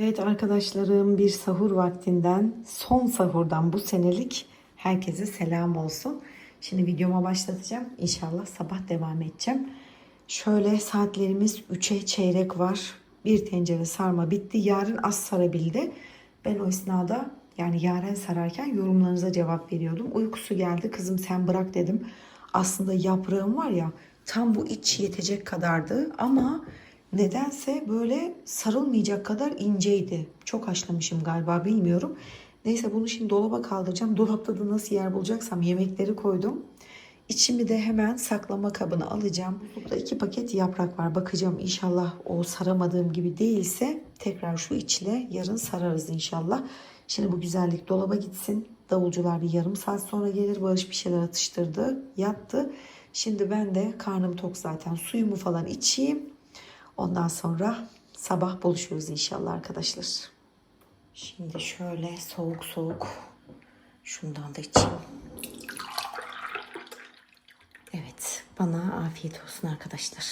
Evet arkadaşlarım bir sahur vaktinden son sahurdan bu senelik herkese selam olsun. Şimdi videoma başlatacağım. İnşallah sabah devam edeceğim. Şöyle saatlerimiz 3'e çeyrek var. Bir tencere sarma bitti. Yarın az sarabildi. Ben o esnada yani yaren sararken yorumlarınıza cevap veriyordum. Uykusu geldi. Kızım sen bırak dedim. Aslında yaprağım var ya tam bu iç yetecek kadardı ama nedense böyle sarılmayacak kadar inceydi. Çok haşlamışım galiba bilmiyorum. Neyse bunu şimdi dolaba kaldıracağım. Dolapta da nasıl yer bulacaksam yemekleri koydum. İçimi de hemen saklama kabına alacağım. Burada iki paket yaprak var. Bakacağım inşallah o saramadığım gibi değilse tekrar şu içle yarın sararız inşallah. Şimdi bu güzellik dolaba gitsin. Davulcular bir yarım saat sonra gelir. Barış bir şeyler atıştırdı. Yattı. Şimdi ben de karnım tok zaten. Suyumu falan içeyim. Ondan sonra sabah buluşuruz inşallah arkadaşlar. Şimdi şöyle soğuk soğuk şundan da içeyim. Evet, bana afiyet olsun arkadaşlar.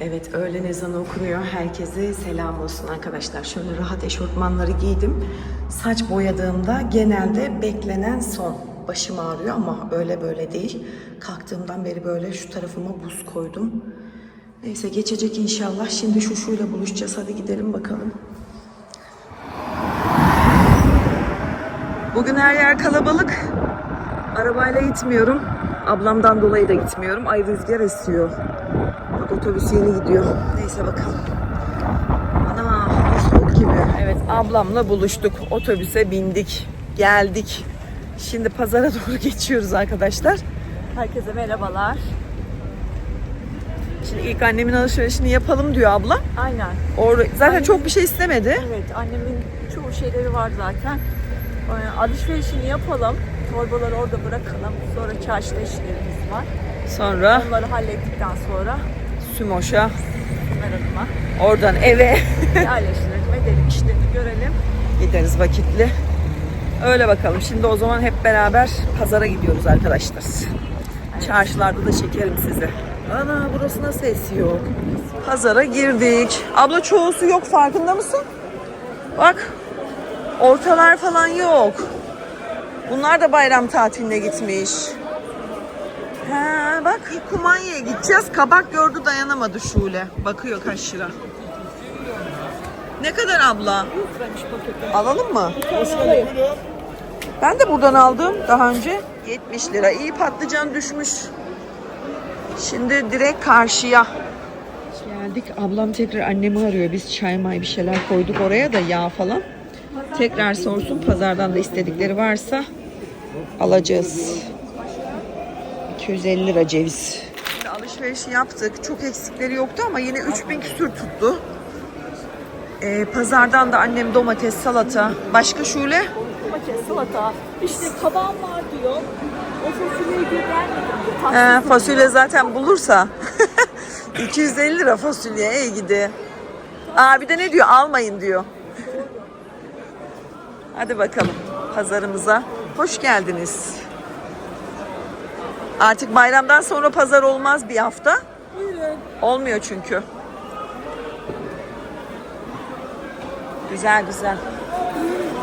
Evet, öğlen ezanı okunuyor. Herkese selam olsun arkadaşlar. Şöyle rahat eşortmanları giydim. Saç boyadığımda genelde beklenen son. Başım ağrıyor ama öyle böyle değil. Kalktığımdan beri böyle şu tarafıma buz koydum. Neyse geçecek inşallah. Şimdi şu şuyla buluşacağız. Hadi gidelim bakalım. Bugün her yer kalabalık. Arabayla gitmiyorum. Ablamdan dolayı da gitmiyorum. Ay rüzgar esiyor. Bak otobüs yeni gidiyor. Neyse bakalım. Ana soğuk gibi. Evet ablamla buluştuk. Otobüse bindik. Geldik. Şimdi pazara doğru geçiyoruz arkadaşlar. Herkese merhabalar. Şimdi ilk annemin alışverişini yapalım diyor abla. Aynen. Or zaten çok bir şey istemedi. Evet annemin çoğu şeyleri var zaten. Ee, alışverişini yapalım. Torbaları orada bırakalım. Sonra çarşıda işlerimiz var. Sonra Onları hallettikten sonra Sümoş'a Merak'ıma oradan eve yerleştirelim, edelim, işlerini görelim. gideriz vakitli. Öyle bakalım. Şimdi o zaman hep beraber pazara gidiyoruz arkadaşlar. Çarşılarda da çekerim sizi. Ana burası nasıl esiyor? Pazara girdik. Abla çoğusu yok farkında mısın? Bak ortalar falan yok. Bunlar da bayram tatiline gitmiş. Ha bak Kumanya'ya gideceğiz. Kabak gördü dayanamadı Şule. Bakıyor kaç lira. Ne kadar abla? Alalım mı? Ben de buradan aldım daha önce. 70 lira. İyi patlıcan düşmüş. Şimdi direkt karşıya. Geldik. Ablam tekrar annemi arıyor. Biz çay may bir şeyler koyduk oraya da yağ falan. Tekrar sorsun. Pazardan da istedikleri varsa alacağız. 250 lira ceviz. Şimdi alışverişi yaptık. Çok eksikleri yoktu ama yine 3000 küsür tuttu. Ee, pazardan da annem domates, salata. Başka şule? Domates, salata, işte kabağım var diyor. O fasulyeyi diyor. He, fasulye zaten bulursa. 250 lira fasulye iyi gidi. Aa bir de ne diyor? Almayın diyor. Hadi bakalım pazarımıza. Hoş geldiniz. Artık bayramdan sonra pazar olmaz bir hafta. Olmuyor çünkü. Güzel güzel.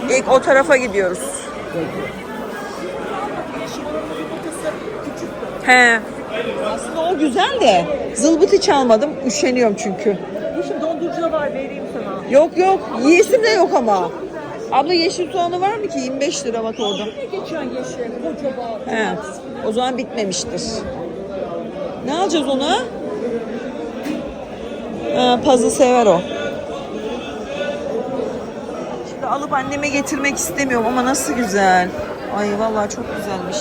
İlk o tarafa gidiyoruz. He. Aslında o güzel de zılbıt hiç almadım. Üşeniyorum çünkü. Yeşil dondurucu var vereyim sana. Yok yok. Yiyesim de yok ama. Abla yeşil soğanı var mı ki? 25 lira bak orada. Ne geçen yeşil kocaman. He. O zaman bitmemiştir. Ne alacağız ona? Ha, puzzle sever o. Şimdi alıp anneme getirmek istemiyorum ama nasıl güzel. Ay vallahi çok güzelmiş.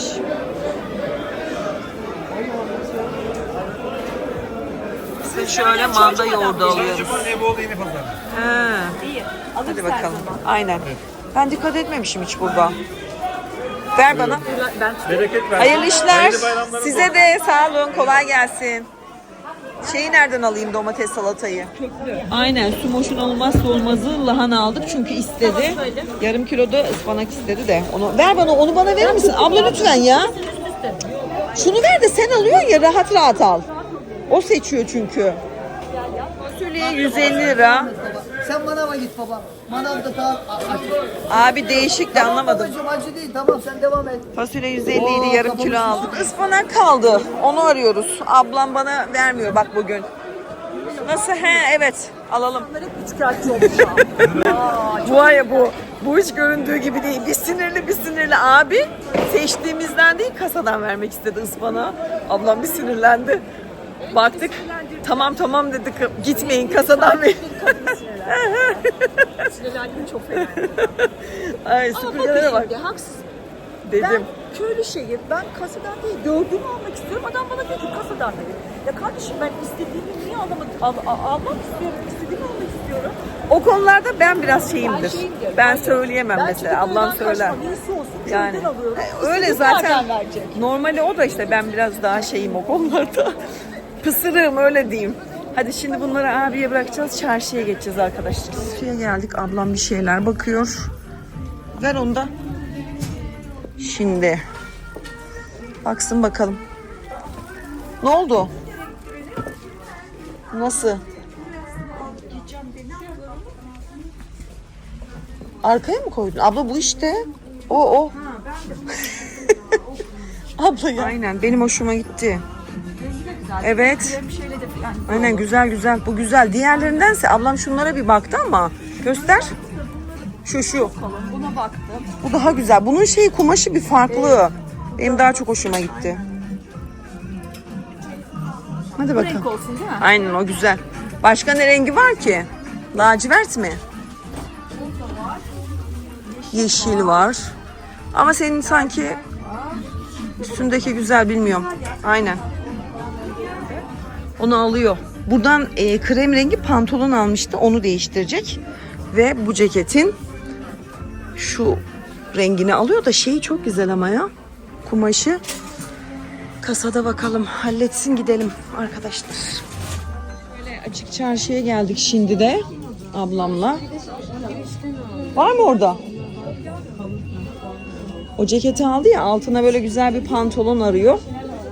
De şöyle manda yoğurdu alıyoruz. Ebolu yeni pazarı. Ha. İyi. Hadi Alırız bakalım. Aynen. Ben dikkat etmemişim hiç burada. Ver bana. Ben Bereket versin. Hayırlı işler. Hayırlı bayramlar Size de sağ olun. Kolay gelsin. Şeyi nereden alayım domates salatayı? Aynen sumoşun olmazsa olmazı lahana aldık çünkü istedi. Yarım kilo da ıspanak istedi de. Onu ver bana onu bana verir misin? Abla lütfen ya. Şunu ver de sen alıyorsun ya rahat rahat al. O seçiyor çünkü. Fasulye 150 lira. Sen manava git baba. Manavda daha acı. Abi değişik de anlamadım. Babacığım acı değil. Tamam sen devam et. Fasulye 150 Oo, idi yarım kilo aldık. Ispanak kaldı. Onu arıyoruz. Ablam bana vermiyor bak bugün. Nasıl? He evet. Alalım. bu var ya bu. Bu hiç göründüğü gibi değil. Bir sinirli bir sinirli abi seçtiğimizden değil kasadan vermek istedi ıspanağı. Ablam bir sinirlendi. Baktık. Tamam tamam dedik. Gitmeyin kasadan verin. Sinirlendim çok fena. Ay Ama süpürgelere bak. bak. haksız. Dedim. Ben köylü şeyi, ben kasadan değil, gördüğümü almak istiyorum. Adam bana diyor ki kasadan da gel. Ya kardeşim ben istediğimi niye alamadım? Al, al- almak istiyorum, istediğimi almak istiyorum. O konularda ben biraz şeyimdir. Ben şeyimdir. Ben söyleyemem Ben mesela. Ablam söyler. kaçma, olsun, Yani alıyorum. öyle zaten. Normali o da işte ben biraz daha şeyim o konularda. Pısırığım öyle diyeyim. Hadi şimdi bunları abiye bırakacağız. Çarşıya geçeceğiz arkadaşlar. Çarşıya geldik. Ablam bir şeyler bakıyor. Ver onu da. Şimdi. Baksın bakalım. Ne oldu? Nasıl? Arkaya mı koydun? Abla bu işte. O o. Abla ya. Aynen benim hoşuma gitti. Evet. Şeyle de yani Aynen güzel güzel. Bu güzel. Diğerlerindense ablam şunlara bir baktı ama göster. Şu şu. buna baktım. Bu daha güzel. Bunun şeyi kumaşı bir farklı. Benim daha çok hoşuma gitti. Hadi bakalım. Renk olsun değil mi? Aynen o güzel. Başka ne rengi var ki? Lacivert mi? Yeşil var. Ama senin sanki üstündeki güzel bilmiyorum. Aynen. Onu alıyor. Buradan e, krem rengi pantolon almıştı. Onu değiştirecek. Ve bu ceketin şu rengini alıyor da şeyi çok güzel ama ya. Kumaşı. Kasada bakalım. Halletsin gidelim arkadaşlar. Böyle açık çarşıya geldik şimdi de ablamla. Var mı orada? O ceketi aldı ya altına böyle güzel bir pantolon arıyor.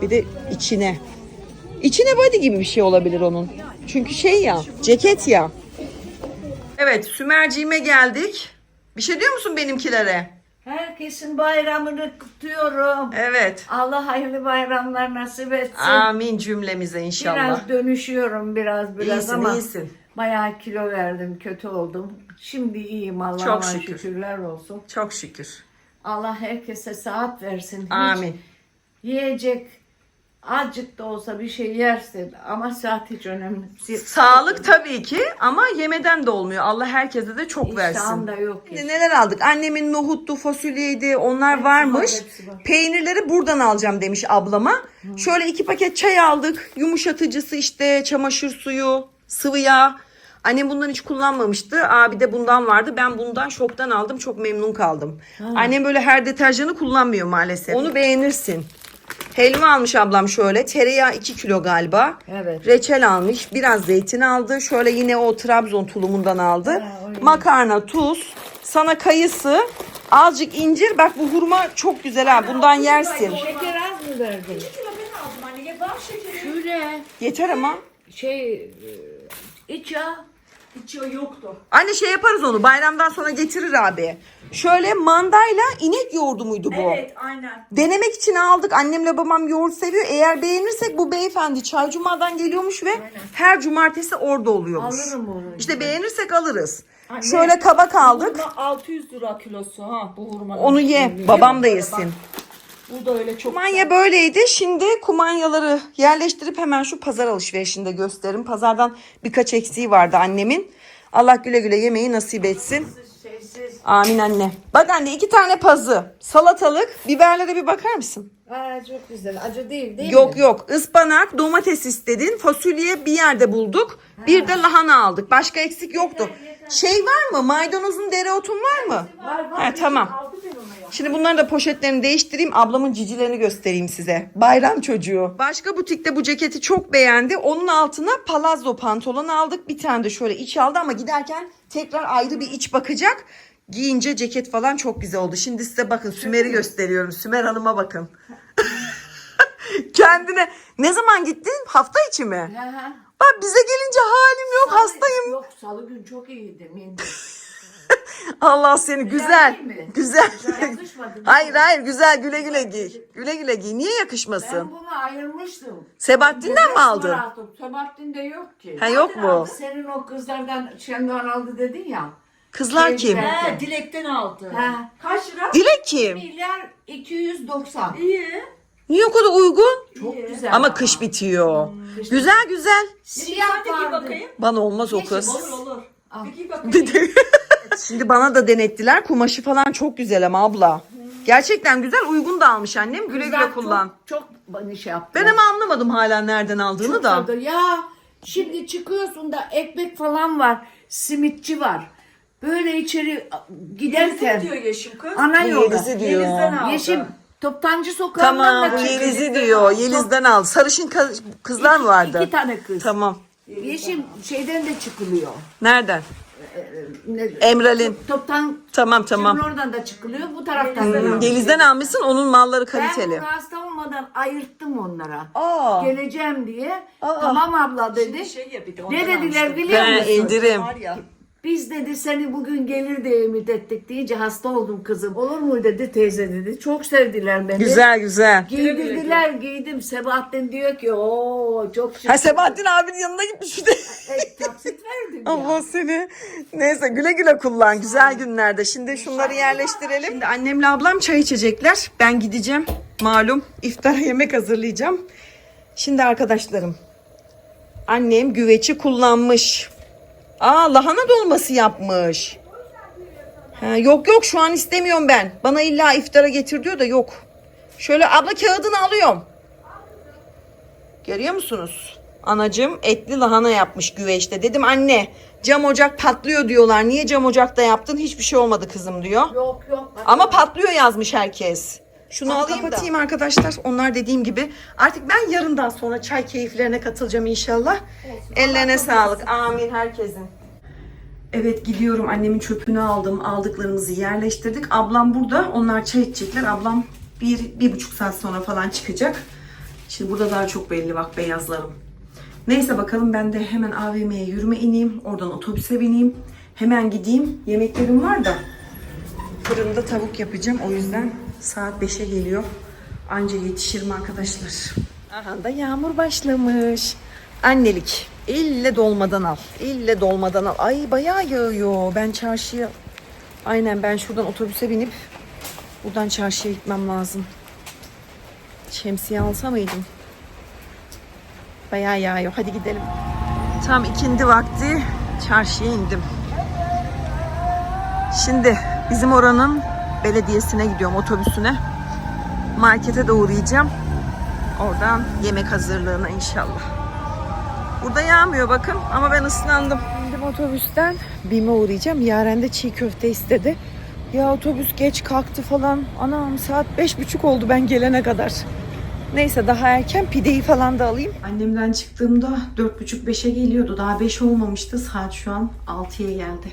Bir de içine. İçine body gibi bir şey olabilir onun. Çünkü şey ya ceket ya. Evet Sümerciğime geldik. Bir şey diyor musun benimkilere? Herkesin bayramını kutluyorum. Evet. Allah hayırlı bayramlar nasip etsin. Amin cümlemize inşallah. Biraz dönüşüyorum biraz biraz İyisin, ama iyisin. bayağı kilo verdim, kötü oldum. Şimdi iyiyim Allah'a Çok şükür. şükürler olsun. Çok şükür. Allah herkese saat versin. Hiç Amin. yiyecek azıcık da olsa bir şey yersin ama saat hiç önemli. değil. Sağlık tabii ki ama yemeden de olmuyor. Allah herkese de çok versin. İştahım da yok Şimdi neler aldık? Annemin nohutlu fasulyeydi. Onlar varmış. var, hepsi var. Peynirleri buradan alacağım demiş ablama. Şöyle iki paket çay aldık. Yumuşatıcısı işte çamaşır suyu, sıvı yağ. Annem bundan hiç kullanmamıştı. Abi de bundan vardı. Ben bundan şoktan aldım. Çok memnun kaldım. Annem böyle her deterjanı kullanmıyor maalesef. Onu beğenirsin. Helva almış ablam şöyle. Tereyağı 2 kilo galiba. Evet. Reçel almış. Biraz zeytin aldı. Şöyle yine o Trabzon tulumundan aldı. Ha. Makarna, tuz. Sana kayısı. Azıcık incir. Bak bu hurma çok güzel ha. Bundan yersin. Şeker az mı verdin? Şöyle Yeter ama. şey e, iç yağ. Hiç yoktu. Anne şey yaparız onu. Bayramdan sonra getirir abi. Şöyle mandayla inek yoğurdu muydu bu? Evet aynen. Denemek için aldık. Annemle babam yoğurt seviyor. Eğer beğenirsek bu beyefendi Çaycuma'dan geliyormuş ve her cumartesi orada oluyormuş. Alırım onu. İşte beğenirsek alırız. Şöyle kabak aldık. Hurma 600 lira kilosu ha bu hurmanın. Onu ye. Babam da yesin. Bu da öyle çok Kumanya böyleydi. Şimdi kumanyaları yerleştirip hemen şu pazar alışverişinde gösterin. Pazardan birkaç eksiği vardı annemin. Allah güle güle yemeği nasip etsin. Amin anne. Bak anne iki tane pazı, salatalık, biberlere bir bakar mısın? Aa, çok güzel. Acı değil değil Yok mi? yok. Ispanak, domates istedin. Fasulye bir yerde bulduk. Bir de lahana aldık. Başka eksik yoktu. Şey var mı? Maydanozun dereotun var mı? Var var. Ha, tamam. Şimdi bunların da poşetlerini değiştireyim. Ablamın cicilerini göstereyim size. Bayram çocuğu. Başka butikte bu ceketi çok beğendi. Onun altına palazzo pantolon aldık. Bir tane de şöyle iç aldı ama giderken tekrar ayrı bir iç bakacak. Giyince ceket falan çok güzel oldu. Şimdi size bakın Sümer'i gösteriyorum. Sümer Hanım'a bakın. Kendine ne zaman gittin? Hafta içi mi? Bak bize gelince halim yok hastayım. Yok salı gün çok iyiydim. Allah seni güzel. değil mi? Güzel. Yakışmadı. hayır hayır güzel güle güle giy. Güle güle giy. Niye yakışmasın? Ben bunu ayırmıştım. Sebahattin'den mi aldın? Sebahattin de yok ki. Ha yok mu? Senin o kızlardan Şendoğan aldı dedin ya. Kızlar kim? He, dilekten aldı. Ha. Kaç lira? Dilek kim? Milyar 290. İyi. Niye o kadar uygun? Çok güzel. Ama kış bitiyor. Güzel güzel. Siyah vardı. bakayım. Bana olmaz o kız. Olur olur. Bir giy bakayım. Şimdi bana da denettiler. Kumaşı falan çok güzel ama abla. Gerçekten güzel. Uygun da almış annem. Güle güle kullan. Çok, çok şey yaptı. Ben ama anlamadım hala nereden aldığını Çok da. tadı. Ya şimdi çıkıyorsun da ekmek falan var. Simitçi var. Böyle içeri Yeliz'e giderken diyor Yeşim kız. ana yolda. Yeliz'i diyor. Yeliz'den aldı. Yeşim Toptancı sokağından Tamam da çıktı. Yeliz'i diyor. Yeliz'den al. Sarışın kızlar mı vardı? İki tane kız. Tamam. Yeşim şeyden de çıkılıyor. Nereden? Ne- Emral'in. Toptan Tamam tamam. Şimdi oradan da çıkılıyor. Bu taraftan da. Hmm, Yeliz'den almışsın. Onun malları Ben kaliteli. bunu hasta olmadan ayırttım onlara. Aa. Geleceğim diye. Tamam abla dedi. Şey ya bir de Ne ondan dediler almıştım. biliyor He, musun? indirim. Var ya. Biz dedi seni bugün gelir diye ümit ettik deyince hasta oldum kızım. Olur mu dedi teyze dedi. Çok sevdiler beni. Güzel güzel. Giydirdiler giydim. Sebahattin diyor ki ooo çok şık. Ha Sebahattin abinin yanına gitmiş bir de. E, taksit verdim ya. Allah seni. Neyse güle güle kullan. Güzel günlerde. Şimdi şunları yerleştirelim. Şimdi annemle ablam çay içecekler. Ben gideceğim. Malum iftara yemek hazırlayacağım. Şimdi arkadaşlarım. Annem güveci kullanmış. Aa lahana dolması yapmış. Ha, yok yok şu an istemiyorum ben. Bana illa iftara getir diyor da yok. Şöyle abla kağıdını alıyorum. Görüyor musunuz? Anacım etli lahana yapmış güveçte. Dedim anne cam ocak patlıyor diyorlar. Niye cam ocakta yaptın? Hiçbir şey olmadı kızım diyor. Yok yok. Ama patlıyor yazmış herkes. Şunu Al, alayım kapatayım da. arkadaşlar. Onlar dediğim gibi. Artık ben yarından sonra çay keyiflerine katılacağım inşallah. Ellerine sağlık. Amin herkesin. Evet gidiyorum. Annemin çöpünü aldım. Aldıklarımızı yerleştirdik. Ablam burada. Onlar çay içecekler. Ablam bir, bir buçuk saat sonra falan çıkacak. Şimdi burada daha çok belli bak beyazlarım. Neyse bakalım ben de hemen AVM'ye yürüme ineyim. Oradan otobüse bineyim. Hemen gideyim. Yemeklerim var da fırında tavuk yapacağım. O yüzden saat 5'e geliyor. Anca yetişirim arkadaşlar. Aha da yağmur başlamış. Annelik. İlle dolmadan al. İlle dolmadan al. Ay bayağı yağıyor. Ben çarşıya... Aynen ben şuradan otobüse binip buradan çarşıya gitmem lazım. Şemsiye alsa mıydım? Bayağı yağıyor. Hadi gidelim. Tam ikindi vakti çarşıya indim. Şimdi bizim oranın belediyesine gidiyorum otobüsüne. Markete de uğrayacağım. Oradan yemek hazırlığına inşallah. Burada yağmıyor bakın ama ben ıslandım. İndim otobüsten BİM'e uğrayacağım. Yaren de çiğ köfte istedi. Ya otobüs geç kalktı falan. Anam saat beş buçuk oldu ben gelene kadar. Neyse daha erken pideyi falan da alayım. Annemden çıktığımda dört buçuk beşe geliyordu. Daha beş olmamıştı. Saat şu an altıya geldi.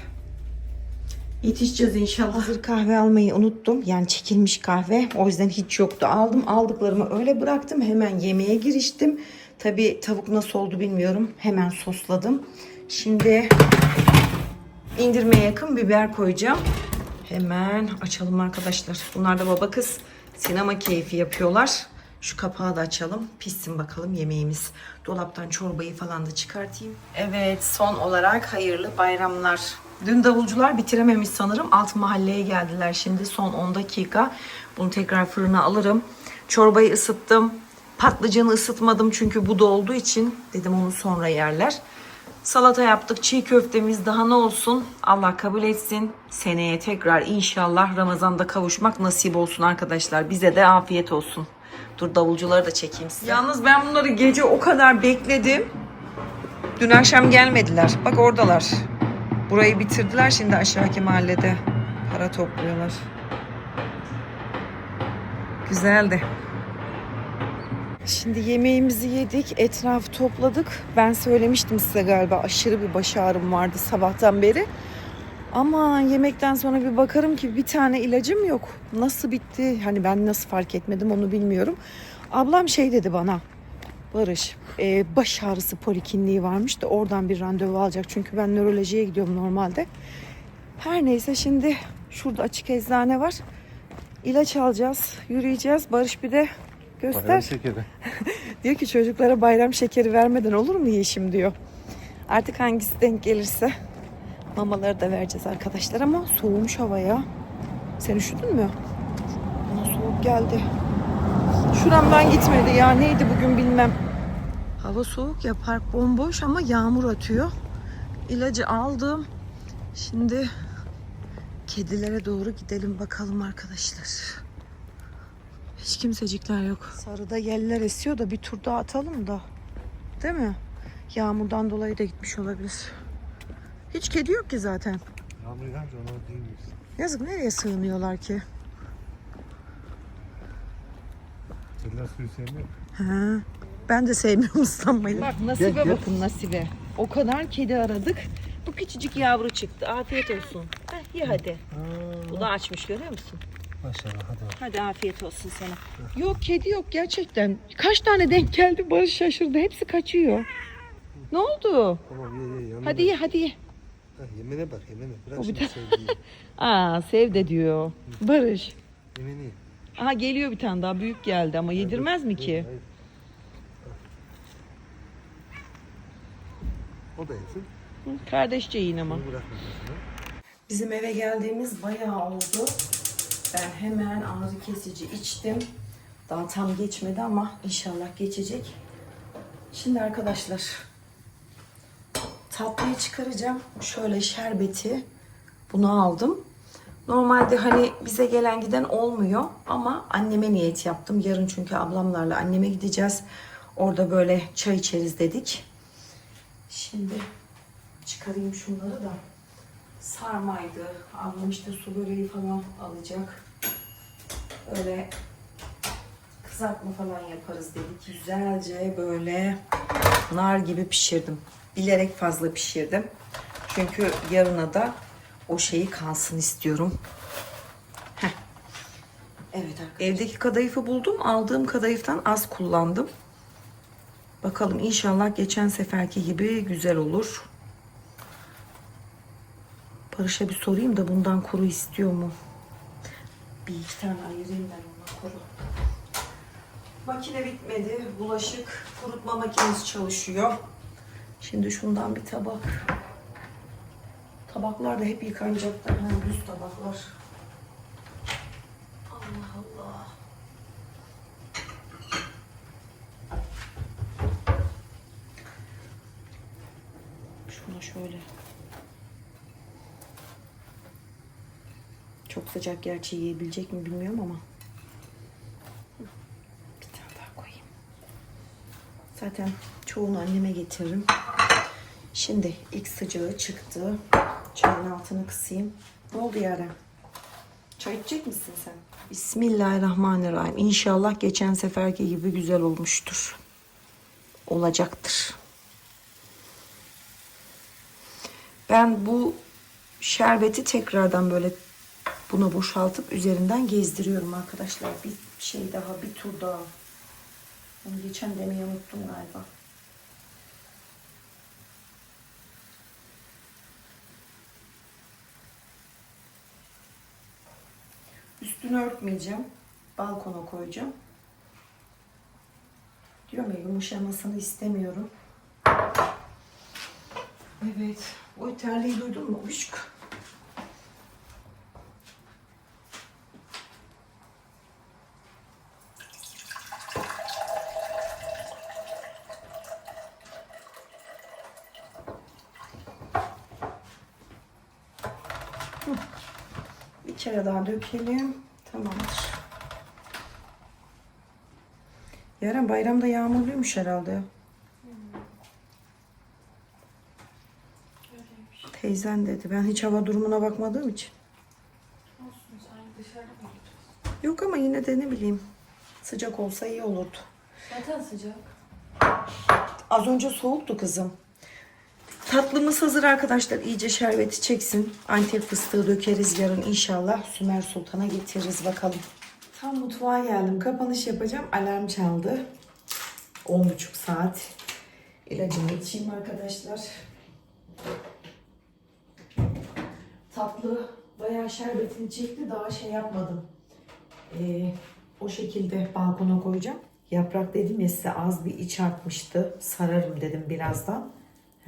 Yetişeceğiz inşallah. Hazır kahve almayı unuttum. Yani çekilmiş kahve. O yüzden hiç yoktu. Aldım. Aldıklarımı öyle bıraktım. Hemen yemeğe giriştim. Tabii tavuk nasıl oldu bilmiyorum. Hemen sosladım. Şimdi indirmeye yakın biber koyacağım. Hemen açalım arkadaşlar. Bunlar da baba kız sinema keyfi yapıyorlar. Şu kapağı da açalım. Pişsin bakalım yemeğimiz. Dolaptan çorbayı falan da çıkartayım. Evet son olarak hayırlı bayramlar. Dün davulcular bitirememiş sanırım. Alt mahalleye geldiler şimdi son 10 dakika. Bunu tekrar fırına alırım. Çorbayı ısıttım. Patlıcanı ısıtmadım çünkü bu da olduğu için dedim onu sonra yerler. Salata yaptık. Çiğ köftemiz daha ne olsun? Allah kabul etsin. Seneye tekrar inşallah Ramazan'da kavuşmak nasip olsun arkadaşlar. Bize de afiyet olsun. Dur davulcuları da çekeyim size. Yalnız ben bunları gece o kadar bekledim. Dün akşam gelmediler. Bak oradalar. Burayı bitirdiler şimdi aşağıki mahallede. Para topluyorlar. Güzeldi. Şimdi yemeğimizi yedik, etrafı topladık. Ben söylemiştim size galiba aşırı bir baş ağrım vardı sabahtan beri. Ama yemekten sonra bir bakarım ki bir tane ilacım yok. Nasıl bitti? Hani ben nasıl fark etmedim onu bilmiyorum. Ablam şey dedi bana. Barış e, baş ağrısı polikliniği varmış da oradan bir randevu alacak. Çünkü ben nörolojiye gidiyorum normalde. Her neyse şimdi şurada açık eczane var. İlaç alacağız, yürüyeceğiz. Barış bir de göster. Bayram şekeri. Diyor ki çocuklara bayram şekeri vermeden olur mu yeşim diyor. Artık hangisi denk gelirse mamaları da vereceğiz arkadaşlar ama soğumuş hava ya. Sen üşüdün mü? Bana soğuk geldi. Şuramdan gitmedi ya. Neydi bugün bilmem. Hava soğuk ya park bomboş ama yağmur atıyor. İlacı aldım. Şimdi kedilere doğru gidelim bakalım arkadaşlar. Hiç kimsecikler yok. Sarıda yeller esiyor da bir tur daha atalım da. Değil mi? Yağmurdan dolayı da gitmiş olabilir. Hiç kedi yok ki zaten. Yağmur yağınca ona değil miyiz? Yazık nereye sığınıyorlar ki? Kediler suyu sevmiyor. Ha. Ben de sevmiyorum ıslanmayı. Bak nasibe Gel, gel. bakın nasibe. O kadar kedi aradık. Bu küçücük yavru çıktı. Afiyet olsun. Heh, ye hadi. Bu da açmış görüyor musun? Maşallah hadi bak. Hadi afiyet olsun sana. Yok kedi yok gerçekten. Kaç tane denk geldi Barış şaşırdı. Hepsi kaçıyor. Ne oldu? Tamam ye ye yanına. Hadi ye hadi ye. Ha, yemene bak yemene. Bırak O şimdi sevgiyi. Aa sev de diyor. Barış. Yemeni ye. Aha geliyor bir tane daha büyük geldi ama yedirmez mi ki? Hayır. O da yesin. Hı, Kardeşçe yiyin ama. Bunu bırakma mesela. Bizim eve geldiğimiz bayağı oldu. Ben hemen ağrı kesici içtim. Daha tam geçmedi ama inşallah geçecek. Şimdi arkadaşlar tatlıyı çıkaracağım. Şöyle şerbeti bunu aldım. Normalde hani bize gelen giden olmuyor ama anneme niyet yaptım. Yarın çünkü ablamlarla anneme gideceğiz. Orada böyle çay içeriz dedik. Şimdi çıkarayım şunları da sarmaydı. Ablam işte su böreği falan alacak. Öyle kızartma falan yaparız dedik. Güzelce böyle nar gibi pişirdim. Bilerek fazla pişirdim. Çünkü yarına da o şeyi kalsın istiyorum. Heh. Evet arkadaşlar. Evdeki kadayıfı buldum. Aldığım kadayıftan az kullandım. Bakalım inşallah geçen seferki gibi güzel olur. Barış'a bir sorayım da bundan kuru istiyor mu? Bir iki tane ayırayım ben ona kuru. Makine bitmedi. Bulaşık kurutma makinesi çalışıyor. Şimdi şundan bir tabak. Tabaklar da hep yıkanacaktır. Ha, düz tabaklar. Allah Allah. Şuna şöyle. Çok sıcak gerçi yiyebilecek mi bilmiyorum ama. Bir tane daha koyayım. Zaten çoğunu anneme getiririm. Şimdi ilk sıcağı çıktı. Çayın altını kısayım. Ne oldu Yaren? Çay içecek misin sen? Bismillahirrahmanirrahim. İnşallah geçen seferki gibi güzel olmuştur. Olacaktır. Ben bu şerbeti tekrardan böyle buna boşaltıp üzerinden gezdiriyorum arkadaşlar. Bir şey daha, bir tur daha. Geçen demeyi unuttum galiba. Üstünü örtmeyeceğim. Balkona koyacağım. Diyorum ya yumuşamasını istemiyorum. Evet. O terliği duydun mu? Uşk. Bir kere daha dökelim. Tamamdır. Yarın bayramda yağmurluymuş herhalde. Teyzen dedi. Ben hiç hava durumuna bakmadığım için. Yok ama yine de ne bileyim. Sıcak olsa iyi olurdu. Zaten sıcak. Az önce soğuktu kızım. Tatlımız hazır arkadaşlar. İyice şerbeti çeksin. Antep fıstığı dökeriz yarın inşallah. Sümer Sultan'a getiririz bakalım. Tam mutfağa geldim. Kapanış yapacağım. Alarm çaldı. 10 buçuk saat ilacımı içeyim arkadaşlar. Tatlı bayağı şerbetini çekti daha şey yapmadım. Ee, o şekilde balkona koyacağım. Yaprak dedim ya size az bir iç artmıştı. Sararım dedim birazdan.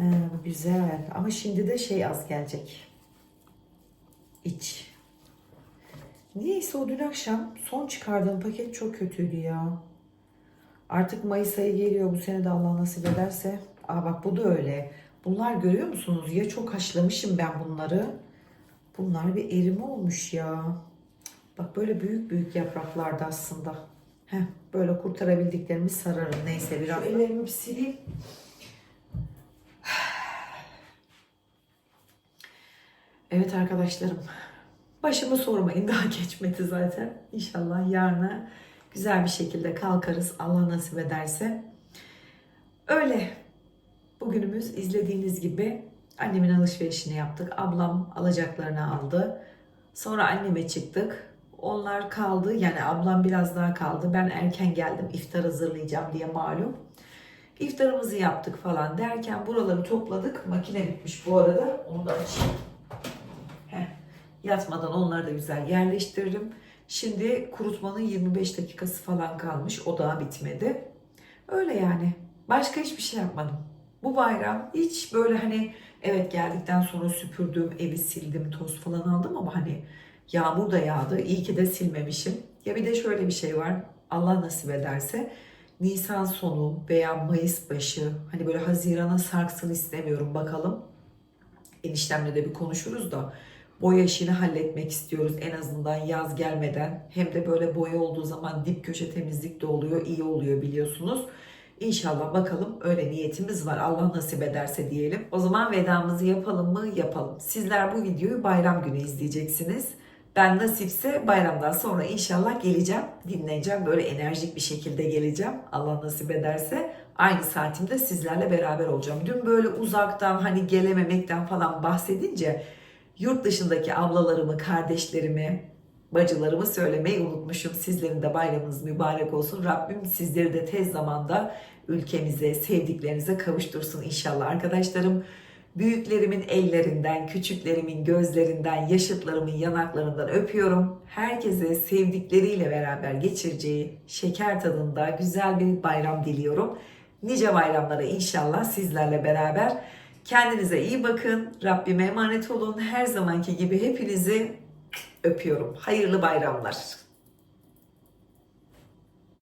He, bu güzel ama şimdi de şey az gelecek. İç. Niyeyse o dün akşam son çıkardığım paket çok kötüydü ya. Artık Mayıs ayı geliyor bu sene de Allah nasip ederse. Aa bak bu da öyle. Bunlar görüyor musunuz? Ya çok haşlamışım ben bunları. Bunlar bir erime olmuş ya. Bak böyle büyük büyük yapraklarda aslında. Heh, böyle kurtarabildiklerimi sararım. Neyse biraz. Şu ellerimi sileyim. Evet arkadaşlarım. Başımı sormayın daha geçmedi zaten. İnşallah yarına güzel bir şekilde kalkarız Allah nasip ederse. Öyle. Bugünümüz izlediğiniz gibi annemin alışverişini yaptık. Ablam alacaklarını aldı. Sonra anneme çıktık. Onlar kaldı. Yani ablam biraz daha kaldı. Ben erken geldim iftar hazırlayacağım diye malum. İftarımızı yaptık falan derken buraları topladık. Makine bitmiş bu arada. Onu da açayım. Yatmadan onları da güzel yerleştirdim. Şimdi kurutmanın 25 dakikası falan kalmış. O daha bitmedi. Öyle yani. Başka hiçbir şey yapmadım. Bu bayram hiç böyle hani evet geldikten sonra süpürdüm, evi sildim, toz falan aldım ama hani yağmur da yağdı. İyi ki de silmemişim. Ya bir de şöyle bir şey var. Allah nasip ederse Nisan sonu veya Mayıs başı hani böyle Haziran'a sarksın istemiyorum bakalım. Eniştemle de bir konuşuruz da boya işini halletmek istiyoruz en azından yaz gelmeden. Hem de böyle boya olduğu zaman dip köşe temizlik de oluyor, iyi oluyor biliyorsunuz. İnşallah bakalım öyle niyetimiz var. Allah nasip ederse diyelim. O zaman vedamızı yapalım mı? Yapalım. Sizler bu videoyu bayram günü izleyeceksiniz. Ben nasipse bayramdan sonra inşallah geleceğim. Dinleyeceğim. Böyle enerjik bir şekilde geleceğim. Allah nasip ederse. Aynı saatimde sizlerle beraber olacağım. Dün böyle uzaktan hani gelememekten falan bahsedince yurt dışındaki ablalarımı, kardeşlerimi, bacılarımı söylemeyi unutmuşum. Sizlerin de bayramınız mübarek olsun. Rabbim sizleri de tez zamanda ülkemize, sevdiklerinize kavuştursun inşallah arkadaşlarım. Büyüklerimin ellerinden, küçüklerimin gözlerinden, yaşıtlarımın yanaklarından öpüyorum. Herkese sevdikleriyle beraber geçireceği şeker tadında güzel bir bayram diliyorum. Nice bayramlara inşallah sizlerle beraber. Kendinize iyi bakın. Rabbime emanet olun. Her zamanki gibi hepinizi öpüyorum. Hayırlı bayramlar.